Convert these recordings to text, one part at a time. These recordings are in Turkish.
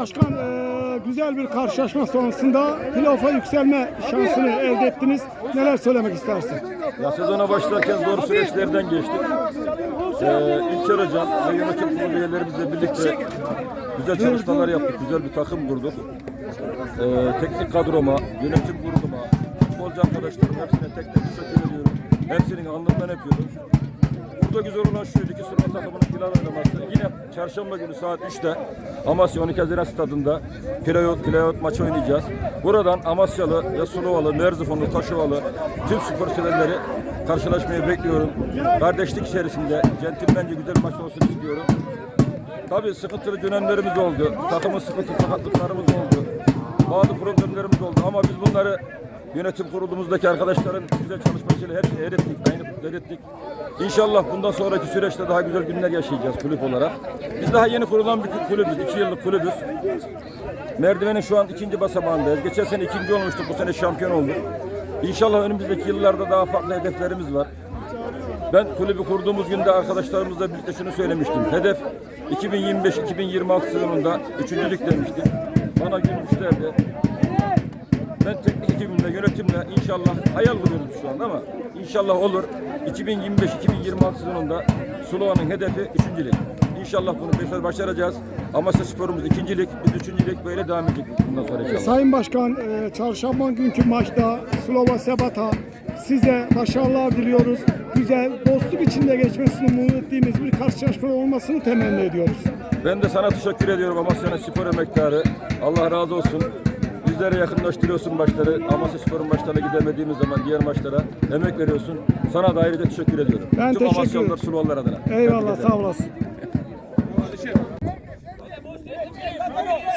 başkan eee, güzel bir karşılaşma sonrasında playoff'a yükselme şansını elde ettiniz. Neler söylemek istersin? Ya sezona başlarken zor süreçlerden geçtik. Ee, İlker Hocam ve yönetim üyelerimizle birlikte güzel çalışmalar yaptık, güzel bir takım kurduk. Ee, teknik kadroma, yönetim kuruluma, futbolcu arkadaşlarım hepsine tek tek teşekkür ediyorum. Hepsinin alnından öpüyorum. Burada güzel olan şuydu ki Surma takımının final oynaması. Yine çarşamba günü saat 3'te Amasya 12 Haziran stadında playout, playout maçı oynayacağız. Buradan Amasyalı, Yasuluvalı, Merzifonlu, Taşovalı tüm spor severleri karşılaşmayı bekliyorum. Kardeşlik içerisinde centilmence güzel maç olsun istiyorum. Tabii sıkıntılı dönemlerimiz oldu. Takımın sıkıntı sakatlıklarımız oldu. Bazı problemlerimiz oldu ama biz bunları yönetim kurulumuzdaki arkadaşların güzel çalışmasıyla hepsini erittik, aynı erittik. İnşallah bundan sonraki süreçte daha güzel günler yaşayacağız kulüp olarak. Biz daha yeni kurulan bir kulübüz, iki yıllık kulübüz. Merdivenin şu an ikinci basamağındayız. Geçen sene ikinci olmuştuk, bu sene şampiyon olduk. İnşallah önümüzdeki yıllarda daha farklı hedeflerimiz var. Ben kulübü kurduğumuz günde arkadaşlarımızla birlikte şunu söylemiştim. Hedef 2025-2026 sezonunda üçüncülük demiştim. Bana gülmüşlerdi. Ben teknik ekibimle, yönetimle inşallah hayal kuruyorum şu anda ama inşallah olur. 2025-2026 sezonunda Sulova'nın hedefi üçüncülük. İnşallah bunu başar- başaracağız. Amasya sporumuz ikincilik, biz üçüncülük böyle devam edecek bundan sonra inşallah. Sayın Başkan eee, çarşamba günkü maçta Slova Sebata size başarılar diliyoruz. Güzel, dostluk içinde geçmesini umut ettiğimiz bir karşılaşma olmasını temenni ediyoruz. Ben de sana teşekkür ediyorum Amasya'nın spor emektarı. Allah razı olsun. Bizlere yakınlaştırıyorsun maçları. Amasya Spor'un maçlarına gidemediğimiz zaman diğer maçlara emek veriyorsun. Sana da ayrıca teşekkür ediyorum. Ben Tüm teşekkür Amasyalılar, ederim. Adına. Eyvallah sağ olasın.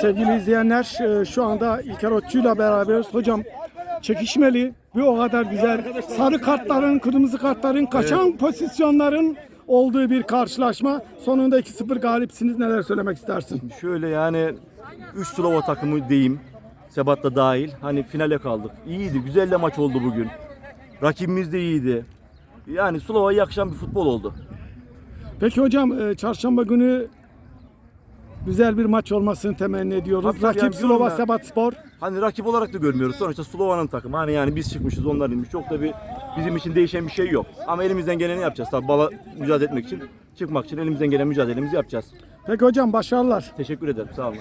Sevgili izleyenler e, şu anda İlker Otçu'yla beraberiz. Hocam çekişmeli ve o kadar güzel. Sarı kartların, kırmızı kartların, kaçan pozisyonların olduğu bir karşılaşma. Sonunda 2-0 galipsiniz. Neler söylemek istersin? Şöyle yani 3 Slova takımı diyeyim. Sebat da dahil. Hani finale kaldık. İyiydi. Güzel de maç oldu bugün. Rakibimiz de iyiydi. Yani Slova'ya yakışan bir futbol oldu. Peki hocam e, çarşamba günü güzel bir maç olmasını temenni ediyoruz. Tabii, Rakip yani Slova ya. Sebat Spor. Hani rakip olarak da görmüyoruz. Sonuçta Slova'nın takımı. Hani yani biz çıkmışız onlar inmiş. Çok da bir bizim için değişen bir şey yok. Ama elimizden geleni yapacağız. Tabii bala mücadele etmek için, çıkmak için elimizden gelen mücadelemizi yapacağız. Peki hocam başarılar. Teşekkür ederim. Sağ olun.